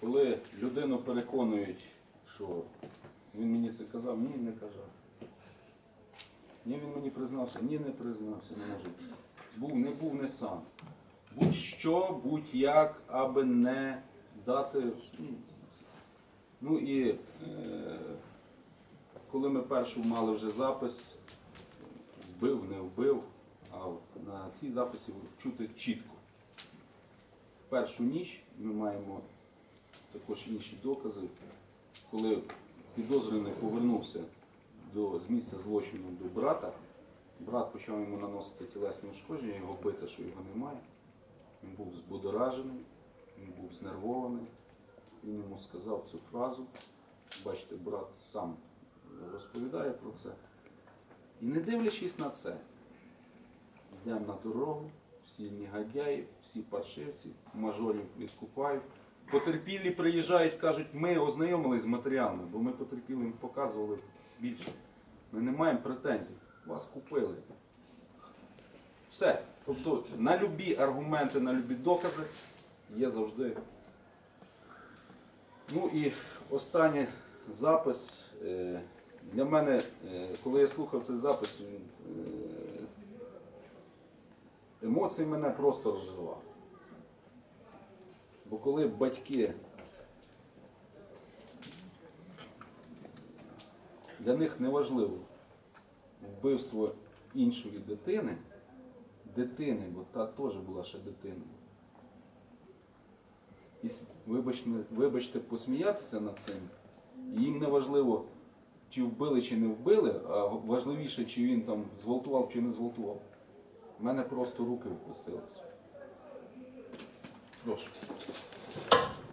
коли людину переконують, що він мені це казав, ні, не казав. Ні, він мені признався, ні, не признався, не може бути. Був, не був, не сам. Будь-що, будь-як, аби не дати. ну, Ну і е, коли ми першу мали вже запис, вбив, не вбив, а на цій записі чути чітко. В першу ніч ми маємо також інші докази, коли підозрюваний повернувся до, з місця злочину до брата, брат почав йому наносити тілесні ушкодження, його бити, що його немає. Він був збудоражений, він був знервований. Він йому сказав цю фразу. Бачите, брат сам розповідає про це. І не дивлячись на це, йдемо на дорогу, всі негодяї, всі паршивці, мажорів відкупають. Потерпілі приїжджають, кажуть, ми ознайомились з матеріалами, бо ми потерпілим показували більше. Ми не маємо претензій. Вас купили. Все. Тобто на любі аргументи, на любі докази є завжди. Ну і останній запис. Е, Для мене, е, коли я слухав цей запис, е, емоції мене просто розривали. Бо коли батьки для них не важливо вбивство іншої дитини, дитини, бо та теж була ще дитиною. І вибачте, вибачте, посміятися над цим. І їм не важливо, чи вбили, чи не вбили, а важливіше, чи він там зґвалтував, чи не зґвалтував. У мене просто руки впустилися. Gosto.